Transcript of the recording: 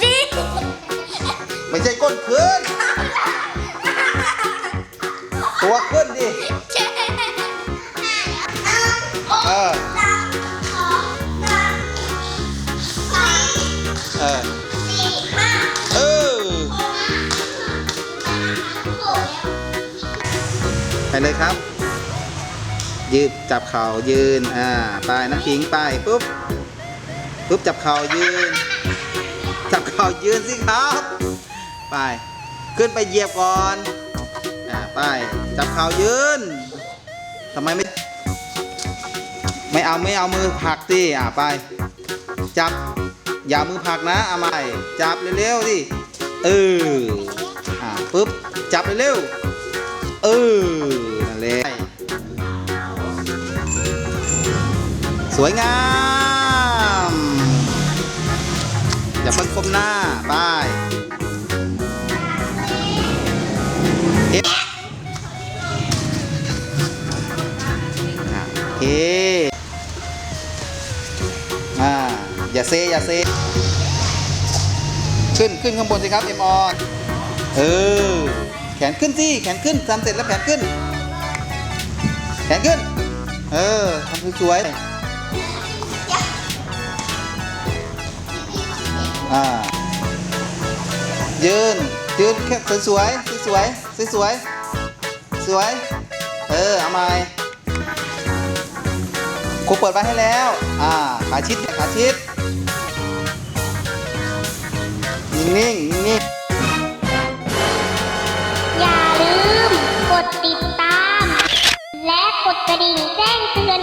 สี่ไม่ใช่ก้นขึ้น ตัวขึ้นดิ เจ็ดเออเออเออไปเลยครับ ยืดจับเข่ายืนอ่าไปน้ำพิงไปปุ๊บปุ๊บจับเข่ายืน จับเข่ายืนสิครับ ไป ขึ้นไปเหยียบก่อนอ่าไปจับเข่ายืนทำไมไม่ไม่เอาไม่เอามือผักสิอ่าไป จับอย่ามือผักนะเอาใหม่จับเร็วๆสิเอออ่าปุ๊บจับเร็วๆเออ สวยงามอย่าเพิ่งก้มหน้าไปเอฟอะโอเคอ่าอย่าเซอย่าเซขึ้นขึ้นข้างบนสิครับเอ็มออนเออแขนขึ้นสิแขนขึ้นทำเสร็จแล้วแขนขึ้น แขนขึ้น เออทำสวยๆ อ่ายืน ยืนแค่สวยๆสวยๆสวยๆสวย เออ เอาใหม่ครูเปิดไว้ให้แล้ว อ่า ขาชิดขาชิด นิ่งๆนิ่งอย่าลืมกดติดตาม และกดกระดิ่งแจ้งเตือน